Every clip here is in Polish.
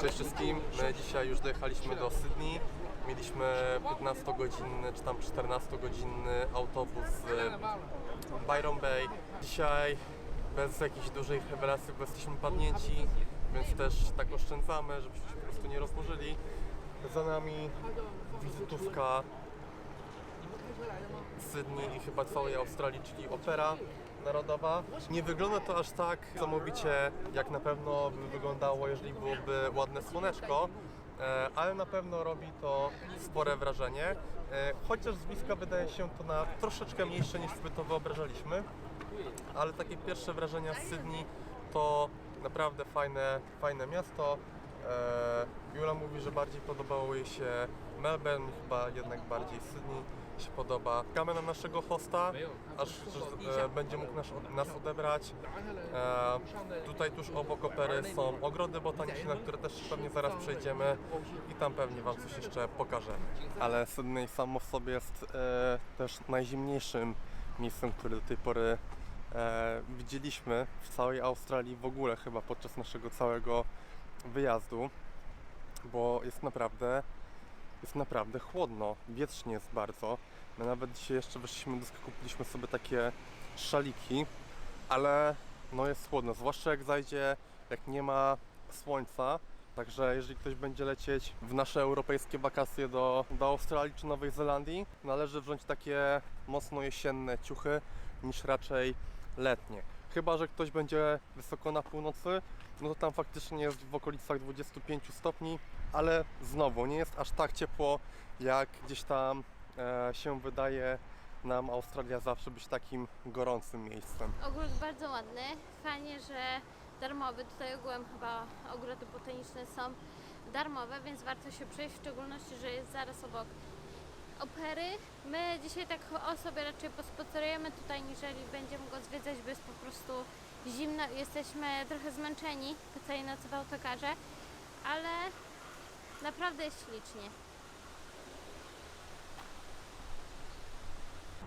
Cześć wszystkim, my dzisiaj już dojechaliśmy do Sydney. Mieliśmy 15-godzinny czy tam 14-godzinny autobus z Byron Bay. Dzisiaj bez jakichś dużych rewelacji, bo jesteśmy padnięci, więc też tak oszczędzamy, żebyśmy się po prostu nie rozłożyli. Za nami wizytówka Sydney i chyba całej Australii, czyli Opera Narodowa. Nie wygląda to aż tak samowicie, jak na pewno by wyglądało, jeżeli byłoby ładne słoneczko, e, ale na pewno robi to spore wrażenie, e, chociaż z bliska wydaje się to na troszeczkę mniejsze niż sobie to wyobrażaliśmy, ale takie pierwsze wrażenia z Sydney to naprawdę fajne, fajne miasto. E, Jula mówi, że bardziej podobało jej się Melbourne, chyba jednak bardziej Sydney się podoba. Na naszego hosta, aż e, będzie mógł nas, nas odebrać. E, tutaj tuż obok opery są ogrody botaniczne, które też pewnie zaraz przejdziemy i tam pewnie Wam coś jeszcze pokażę. Ale Sydney samo w sobie jest e, też najzimniejszym miejscem, które do tej pory e, widzieliśmy w całej Australii w ogóle chyba podczas naszego całego wyjazdu, bo jest naprawdę jest naprawdę chłodno, wietrznie jest bardzo. My nawet dzisiaj jeszcze wyszliśmy do sklepu, kupiliśmy sobie takie szaliki, ale no jest chłodno, zwłaszcza jak zajdzie, jak nie ma słońca. Także jeżeli ktoś będzie lecieć w nasze europejskie wakacje do, do Australii czy Nowej Zelandii, należy wziąć takie mocno jesienne ciuchy niż raczej letnie. Chyba, że ktoś będzie wysoko na północy, no to tam faktycznie jest w okolicach 25 stopni, ale znowu nie jest aż tak ciepło, jak gdzieś tam się wydaje nam Australia zawsze być takim gorącym miejscem. Ogród bardzo ładny. Fajnie, że darmowy. Tutaj ogółem chyba ogrody botaniczne są darmowe, więc warto się przejść, w szczególności, że jest zaraz obok opery. My dzisiaj tak o sobie raczej pospacerujemy tutaj, niżeli będziemy go zwiedzać, bo jest po prostu zimno i jesteśmy trochę zmęczeni po całej nocy w autokarze, ale naprawdę jest ślicznie.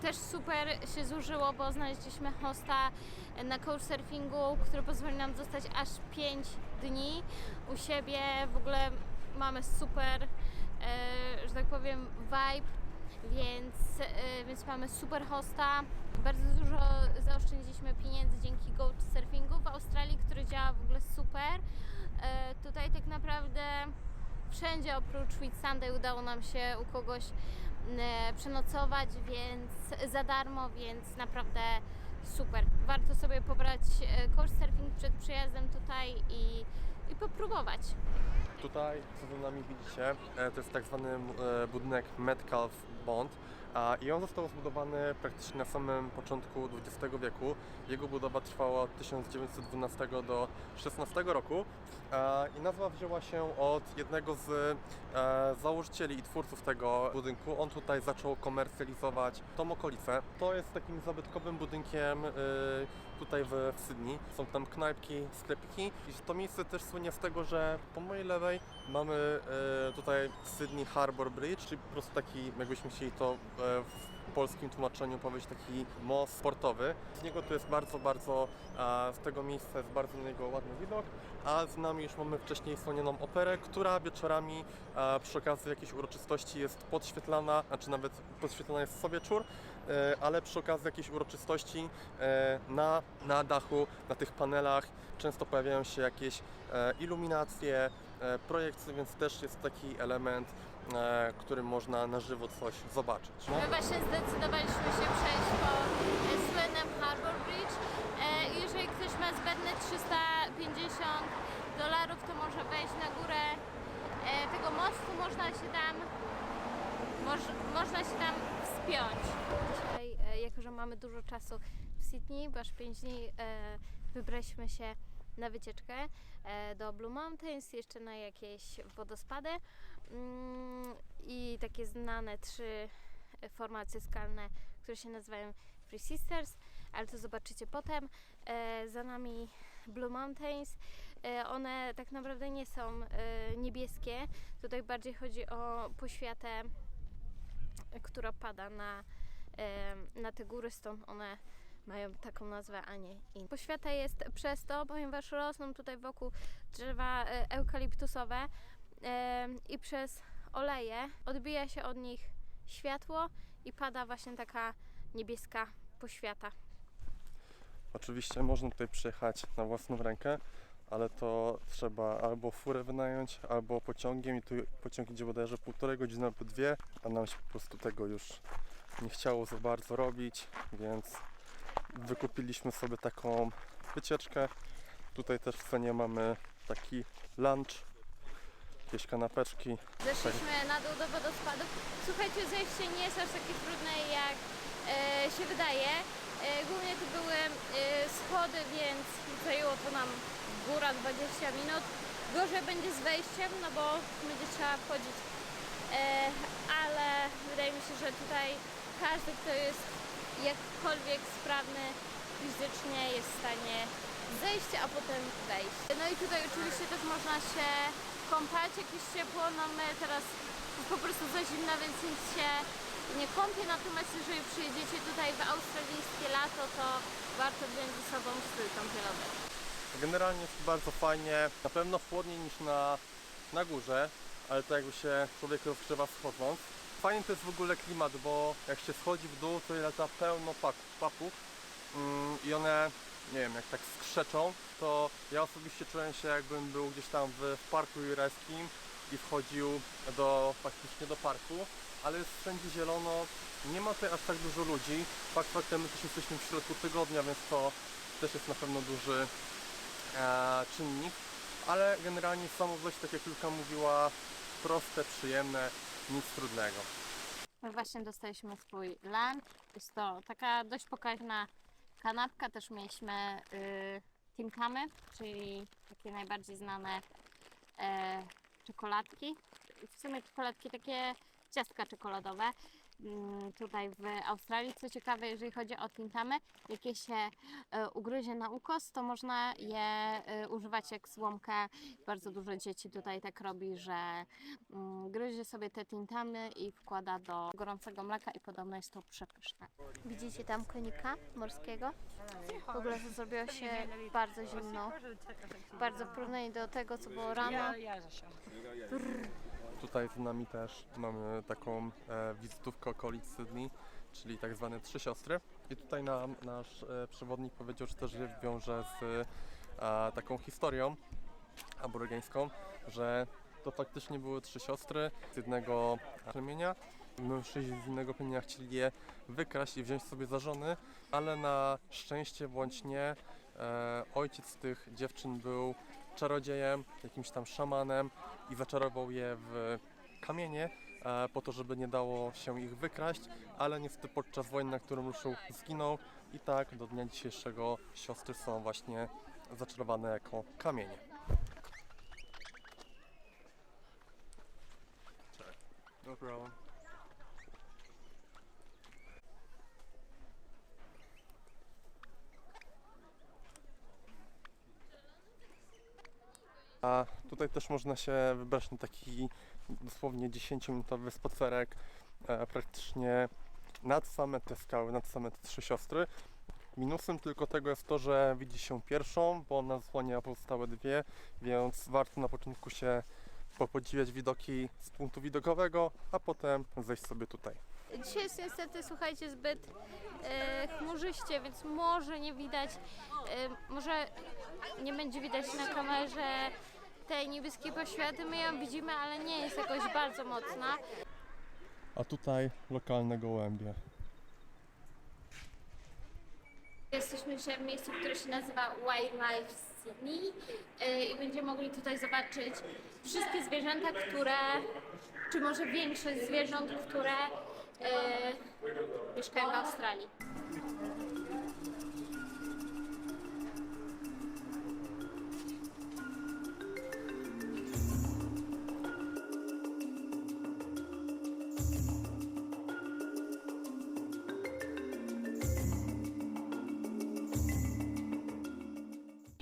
Też super się zużyło, bo znaleźliśmy hosta na couchsurfingu, który pozwoli nam zostać aż 5 dni u siebie. W ogóle mamy super, e, że tak powiem, vibe, więc, e, więc mamy super hosta. Bardzo dużo zaoszczędziliśmy pieniędzy dzięki couchsurfingu w Australii, który działa w ogóle super. E, tutaj tak naprawdę wszędzie oprócz Sweet Sunday udało nam się u kogoś przenocować, więc za darmo, więc naprawdę super. Warto sobie pobrać e, couchsurfing przed przyjazdem tutaj i, i popróbować. Tutaj, co za nami widzicie, e, to jest tak zwany e, budynek Metcalf Bond i on został zbudowany praktycznie na samym początku XX wieku. Jego budowa trwała od 1912 do 16 roku i nazwa wzięła się od jednego z e, założycieli i twórców tego budynku. On tutaj zaczął komercjalizować tą okolicę. To jest takim zabytkowym budynkiem e, tutaj w, Sydney. Są tam knajpki, sklepiki i to miejsce też słynie z tego, że po mojej lewej mamy e, tutaj Sydney Harbour Bridge, czyli po prostu taki, jakbyśmy chcieli to w polskim tłumaczeniu powiedzieć, taki most sportowy. Z niego tu jest bardzo, bardzo, z tego miejsca jest bardzo na niego ładny widok, a z nami już mamy wcześniej wspomnianą operę, która wieczorami przy okazji jakiejś uroczystości jest podświetlana, znaczy nawet podświetlana jest co wieczór, e, ale przy okazji jakiejś uroczystości e, na, na dachu, na tych panelach często pojawiają się jakieś e, iluminacje, e, projekcje, więc też jest taki element, e, którym można na żywo coś zobaczyć. My właśnie zdecydowaliśmy się przejść po e, słynnym Harbour Bridge. Jeżeli ktoś ma zbędne 350 dolarów, to może wejść na górę tego mostu, można się tam moż, można się tam wspiąć. Dzisiaj, jako że mamy dużo czasu w Sydney, bo aż 5 dni wybraliśmy się na wycieczkę e, do Blue Mountains, jeszcze na jakieś wodospady mm, i takie znane trzy formacje skalne, które się nazywają Three Sisters, ale to zobaczycie potem. E, za nami Blue Mountains. E, one tak naprawdę nie są niebieskie. Tutaj bardziej chodzi o poświatę, która pada na, na te góry, stąd one mają taką nazwę, a nie inną. Poświata jest przez to, ponieważ rosną tutaj wokół drzewa e, eukaliptusowe e, i przez oleje odbija się od nich światło i pada właśnie taka niebieska poświata. Oczywiście można tutaj przyjechać na własną rękę, ale to trzeba albo furę wynająć, albo pociągiem i tu pociąg idzie bodajże półtorej godziny albo dwie, a nam się po prostu tego już nie chciało za bardzo robić, więc wykupiliśmy sobie taką wycieczkę. Tutaj też w cenie mamy taki lunch, jakieś kanapeczki. Zeszliśmy na dół do wodospadów. Słuchajcie, zejście nie jest aż takie trudne jak e, się wydaje. E, głównie tu były e, schody, więc zajęło to nam góra 20 minut. Gorzej będzie z wejściem, no bo będzie trzeba wchodzić. E, ale wydaje mi się, że tutaj każdy, kto jest jakkolwiek sprawny fizycznie jest w stanie zejść, a potem wejść. No i tutaj oczywiście też można się kąpać, jakieś ciepło, no my teraz po prostu za zimno, więc nic się nie kąpię, natomiast jeżeli przyjedziecie tutaj w australijskie lato, to warto wziąć ze sobą strój kąpielowy. Generalnie jest bardzo fajnie, na pewno chłodniej niż na, na górze, ale to jakby się człowiek rozgrzewa schodząc. Fajny to jest w ogóle klimat, bo jak się schodzi w dół, to lata pełno papug mm, i one, nie wiem, jak tak skrzeczą, to ja osobiście czułem się jakbym był gdzieś tam w, w parku jureskim i wchodził do, faktycznie do parku, ale jest wszędzie zielono, nie ma tutaj aż tak dużo ludzi. Fakt faktem, my też jesteśmy w środku tygodnia, więc to też jest na pewno duży e, czynnik, ale generalnie samo wejście, tak jak Julka mówiła, proste, przyjemne, nic trudnego. My właśnie dostaliśmy swój lunch. Jest to taka dość pokaźna kanapka. Też mieliśmy y, timkamy, czyli takie najbardziej znane e, czekoladki. W sumie czekoladki takie ciastka czekoladowe. Mm, Tutaj w Australii, co ciekawe, jeżeli chodzi o tintamy, jakie się e, ugryzie na ukos, to można je e, używać jak słomkę. Bardzo dużo dzieci tutaj tak robi, że mm, gryzie sobie te tintamy i wkłada do gorącego mleka i podobno jest to przepyszne. Widzicie tam konika morskiego? W ogóle to zrobiło się bardzo zimno. Bardzo w porównaniu do tego, co było rano. Tutaj z nami też mamy taką e, wizytówkę okolic Sydney, czyli tak zwane trzy siostry. I tutaj nam nasz e, przewodnik powiedział, że też się wiąże z e, taką historią aborygeńską, że to faktycznie były trzy siostry z jednego plemienia. Mężczyźni z innego plemienia chcieli je wykraść i wziąć sobie za żony, ale na szczęście bądź nie, e, ojciec tych dziewczyn był czarodziejem, jakimś tam szamanem i zaczarował je w kamienie e, po to, żeby nie dało się ich wykraść, ale niestety podczas wojny, na którą ruszył, zginął i tak do dnia dzisiejszego siostry są właśnie zaczarowane jako kamienie. No problem. A tutaj też można się wybrać na taki dosłownie 10-minutowy spacerek e, praktycznie nad same te skały, nad same te trzy siostry. Minusem tylko tego jest to, że widzi się pierwszą, bo ona zasłania pozostałe dwie, więc warto na początku się popodziwiać widoki z punktu widokowego, a potem zejść sobie tutaj. Dzisiaj jest niestety, słuchajcie, zbyt e, chmurzyście, więc może nie widać, e, może nie będzie widać na kamerze tej niebieskiej poświaty. My ją widzimy, ale nie jest jakoś bardzo mocna. A tutaj lokalne gołębie. Jesteśmy dzisiaj w miejscu, które się nazywa Wildlife Sydney e, i będziemy mogli tutaj zobaczyć wszystkie zwierzęta, które, czy może większość zwierząt, które e, mieszkają w Australii.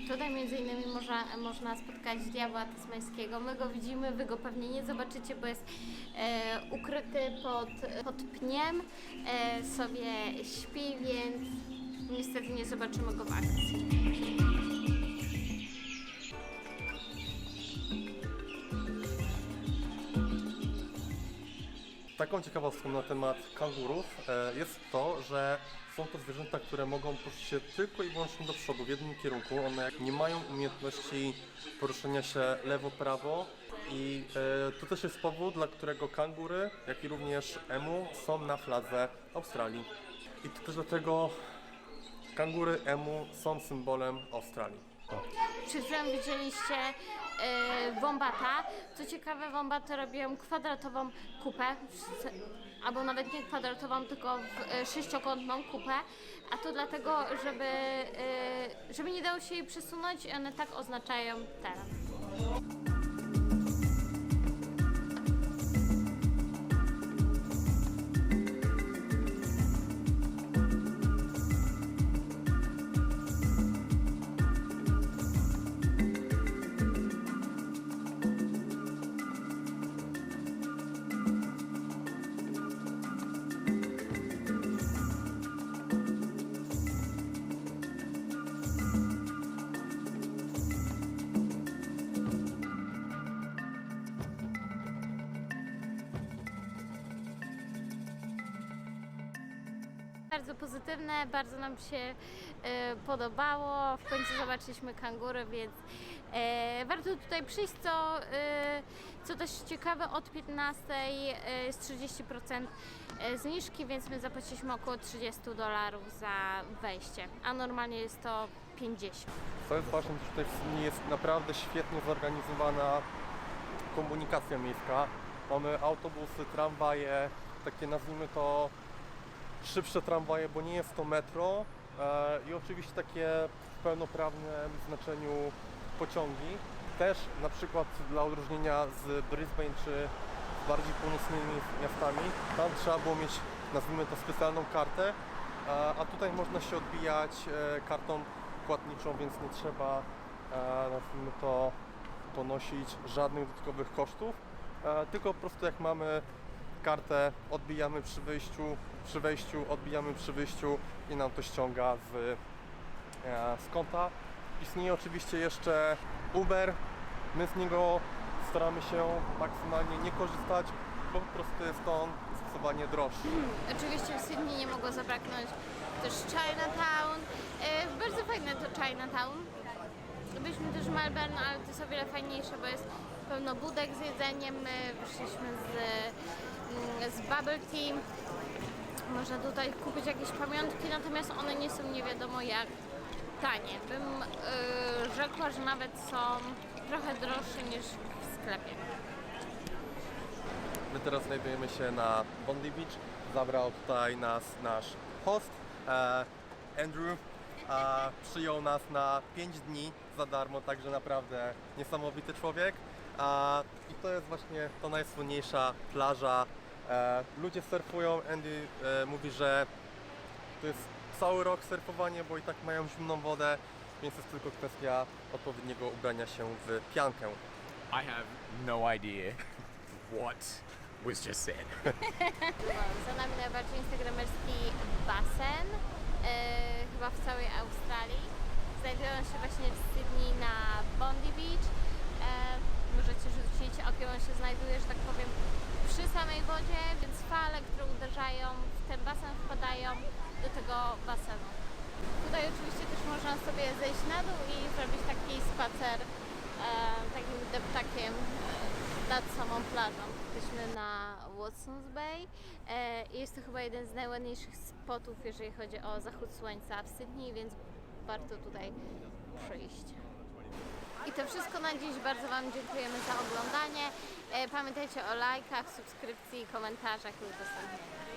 Tutaj między innymi można, można spotkać diabła tasmańskiego. My go widzimy, wy go pewnie nie zobaczycie, bo jest e, ukryty pod, pod pniem, e, sobie śpi, więc Niestety nie zobaczymy go w akcji. Taką ciekawostką na temat kangurów e, jest to, że są to zwierzęta, które mogą poruszać się tylko i wyłącznie do przodu, w jednym kierunku. One nie mają umiejętności poruszania się lewo-prawo i e, to też jest powód, dla którego kangury, jak i również emu są na fladze Australii. I to też dlatego kangury emu są symbolem Australii. Chwilą widzieliście e, wombata. Co ciekawe, wombaty robią kwadratową kupę, albo nawet nie kwadratową, tylko w, e, sześciokątną kupę. A to dlatego, żeby, e, żeby nie dało się jej przesunąć i one tak oznaczają teren. Bardzo pozytywne, bardzo nam się e, podobało. W końcu zobaczyliśmy kangury, więc e, warto tutaj przyjść. Co, e, co też ciekawe, od 15 e, jest 30% e, zniżki, więc my zapłaciliśmy około 30 dolarów za wejście, a normalnie jest to 50. Co jest ważne, to tutaj jest naprawdę świetnie zorganizowana komunikacja miejska. Mamy autobusy, tramwaje, takie nazwijmy to szybsze tramwaje, bo nie jest to metro e, i oczywiście takie w pełnoprawnym znaczeniu pociągi. Też na przykład dla odróżnienia z Brisbane czy bardziej północnymi miastami, tam trzeba było mieć nazwijmy to specjalną kartę, a, a tutaj można się odbijać e, kartą płatniczą, więc nie trzeba e, nazwijmy to ponosić żadnych dodatkowych kosztów, e, tylko po prostu jak mamy kartę, odbijamy przy wyjściu, przy wejściu, odbijamy przy wyjściu i nam to ściąga z, e, z konta. Istnieje oczywiście jeszcze Uber, my z niego staramy się maksymalnie nie korzystać, bo po prostu jest on zdecydowanie droższy. Oczywiście w Sydney nie mogło zabraknąć też Chinatown. E, bardzo fajne to Chinatown. Byliśmy też w Melbourne, ale to jest o wiele fajniejsze, bo jest pełno budek z jedzeniem. My wyszliśmy z, z bubble tea. Można tutaj kupić jakieś pamiątki, natomiast one nie są nie wiadomo jak tanie. Bym y, rzekła, że nawet są trochę droższe niż w sklepie. My teraz znajdujemy się na Bondi Beach. Zabrał tutaj nas nasz host, e, Andrew. A przyjął nas na 5 dni za darmo, także naprawdę niesamowity człowiek. A, I to jest właśnie to najsłynniejsza plaża. E, ludzie surfują, Andy e, mówi, że to jest cały rok surfowanie, bo i tak mają zimną wodę, więc jest tylko kwestia odpowiedniego ubrania się w piankę. I have no idea what was just said. Za nami najbardziej instagramerski basen, e, chyba w całej Australii. Znajdują się właśnie w Sydney na Bondi Beach. Możecie rzucić okiem, on się znajduje, że tak powiem, przy samej wodzie, więc fale, które uderzają w ten basen wpadają do tego basenu. Tutaj oczywiście też można sobie zejść na dół i zrobić taki spacer e, takim deptakiem nad samą plażą. Jesteśmy na Watson's Bay e, jest to chyba jeden z najładniejszych spotów, jeżeli chodzi o zachód słońca w Sydney, więc warto tutaj przyjść. I to wszystko na dziś. Bardzo Wam dziękujemy za oglądanie. E, Pamiętajcie o lajkach, subskrypcji, komentarzach i udostępnieniu.